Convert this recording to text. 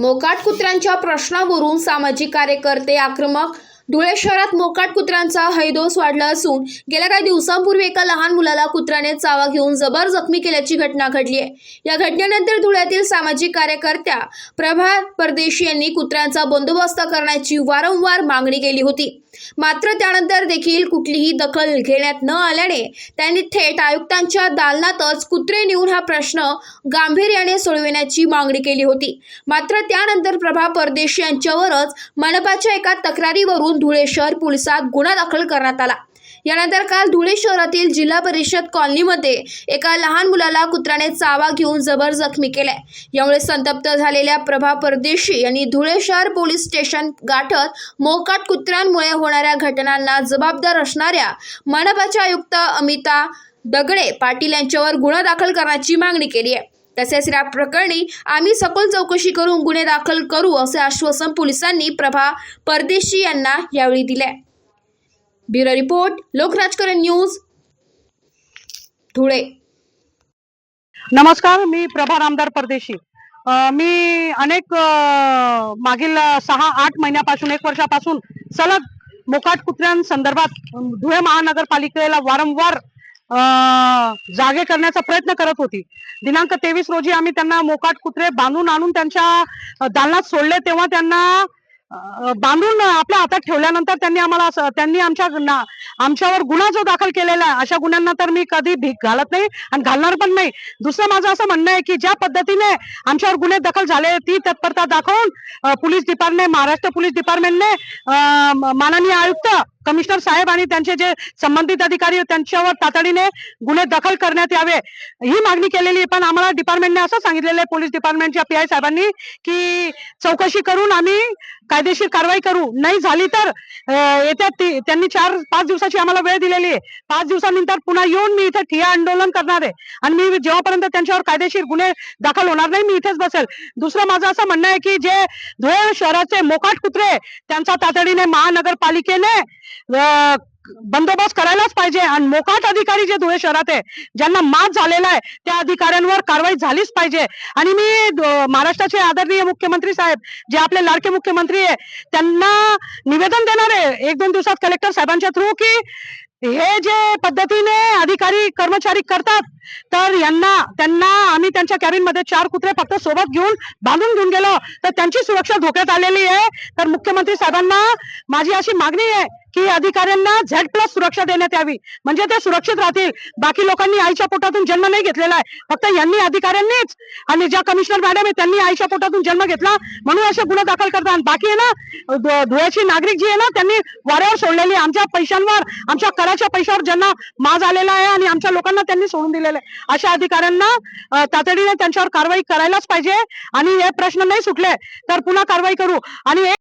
मोकाट कुत्र्यांच्या प्रश्नावरून सामाजिक कार्यकर्ते आक्रमक. धुळे शहरात मोकाट कुत्र्यांचा हैदोस वाढला असून गेल्या काही दिवसांपूर्वी एका लहान मुलाला कुत्र्याने चावा घेऊन जबर जखमी केल्याची घटना घडली आहे. या घटनेनंतर धुळ्यातील सामाजिक कार्यकर्त्या प्रभा परदेशी यांनी कुत्र्यांचा बंदोबस्त करण्याची वारंवार मागणी केली होती. मात्र त्यानंतर देखील कुठलीही दखल घेण्यात न आल्याने त्यांनी थेट आयुक्तांच्या दालनातच कुत्रे नेऊन हा प्रश्न गांभीर्याने सोडविण्याची मागणी केली होती. मात्र त्यानंतर प्रभा परदेशी यांच्यावरच मनपाच्या एका तक्रारीवरून धुळे शहर पोलिसात गुन्हा दाखल करण्यात आला. यानंतर काल धुळे शहरातील जिल्हा परिषद कॉलनीमध्ये एका लहान मुलाला कुत्र्याने चावा घेऊन जबर जखमी केलाय यामुळे संतप्त झालेल्या प्रभा परदेशी यांनी धुळे शहर पोलीस स्टेशन गाठत मोकाट कुत्र्यांमुळे होणाऱ्या घटनांना जबाबदार असणाऱ्या मनपाच्या आयुक्त अमिता दगडे पाटील यांच्यावर गुन्हा दाखल करण्याची मागणी केली आहे. तसेच या प्रकरणी आम्ही सखोल चौकशी करून गुन्हे दाखल करू असे आश्वासन पोलिसांनी प्रभा परदेशी यांना यावेळी दिले. Bureau report Lokrajkaran news Dhule. नमस्कार मी प्रभा रामदार परदेशी. मी अनेक मागील सहा आठ महिन्यापासून एक वर्षापासून सलग मोकाट कुत्र्यांसंदर्भात धुळे महानगरपालिकेला वारंवार जागे करण्याचा प्रयत्न करत होती. दिनांक तेवीस रोजी आम्ही त्यांना मोकाट कुत्रे बांधून आणून त्यांच्या दालनात सोडले तेव्हा त्यांना बांधून आपल्या हातात ठेवल्यानंतर त्यांनी आम्हाला असं- त्यांनी आमच्या आमच्यावर गुन्हा जो दाखल केलेला आहे अशा गुन्ह्यांना तर मी कधी भीक घालत नाही आणि घालणार पण नाही. दुसरं माझं असं म्हणणं आहे की ज्या पद्धतीने आमच्यावर गुन्हे दाखल झाले ती तत्परता दाखवून पोलीस डिपार्टमेंट महाराष्ट्र पोलीस डिपार्टमेंटने माननीय आयुक्त कमिशनर साहेब आणि त्यांचे जे संबंधित अधिकारी त्यांच्यावर तातडीने गुन्हे दाखल करण्यात यावे ही मागणी केलेली पण आम्हाला डिपार्टमेंटने असं सांगितलेलं आहे पोलीस डिपार्टमेंटच्या पी आय साहेबांनी की चौकशी करून आम्ही कायदेशीर कारवाई करू. नाही झाली तर येत्या ती- त्यांनी चार पाच दिवसाची आम्हाला वेळ दिलेली आहे. पाच दिवसानंतर पुन्हा येऊन मी इथे ठिया आंदोलन करणार आहे. आणि मी जेव्हापर्यंत त्यांच्यावर कायदेशीर गुन्हे दाखल होणार नाही मी इथेच बसेल. दुसरं माझं असं म्हणणं आहे की जे धुळे शहराचे मोकाट कुत्रे त्यांचा तातडीने महानगरपालिकेने बंदोबस्त करायलाच पाहिजे. आणि मोकाट अधिकारी जे धुळे शहरात आहे ज्यांना मात झालेला आहे त्या अधिकाऱ्यांवर कारवाई झालीच पाहिजे. आणि मी महाराष्ट्राचे आदरणीय मुख्यमंत्री साहेब जे आपले लाडके मुख्यमंत्री आहे त्यांना निवेदन देणार आहे एक दोन दिवसात कलेक्टर साहेबांच्या थ्रू की हे जे पद्धतीने अधिकारी कर्मचारी करतात तर यांना त्यांना आम्ही त्यांच्या कॅबिनमध्ये चार कुत्रे फक्त सोबत घेऊन बांधून घेऊन गेलो. तर त्यांची सुरक्षा धोक्यात आलेली आहे. तर मुख्यमंत्री साहेबांना माझी अशी मागणी आहे की अधिकाऱ्यांना झेड प्लस सुरक्षा देण्यात यावी. म्हणजे ते सुरक्षित राहतील. बाकी लोकांनी आईच्या पोटातून जन्म नाही घेतलेला आहे. फक्त यांनी अधिकाऱ्यांनीच आणि ज्या कमिशनर मॅडम आहे त्यांनी आईच्या पोटातून जन्म घेतला म्हणून असे गुन्हे दाखल करतात. आणि बाकी आहे ना धुळ्याची नागरिक जी आहे ना त्यांनी वाऱ्यावर सोडलेली आहे. आमच्या पैशांवर आमच्या कराच्या पैशावर ज्यांना माज आलेला आहे आणि आमच्या लोकांना त्यांनी सोडून दिलेलं आहे. अशा अधिकाऱ्यांना तातडीने त्यांच्यावर कारवाई करायलाच पाहिजे. आणि हे प्रश्न नाही सुटले तर पुन्हा कारवाई करू. आणि एक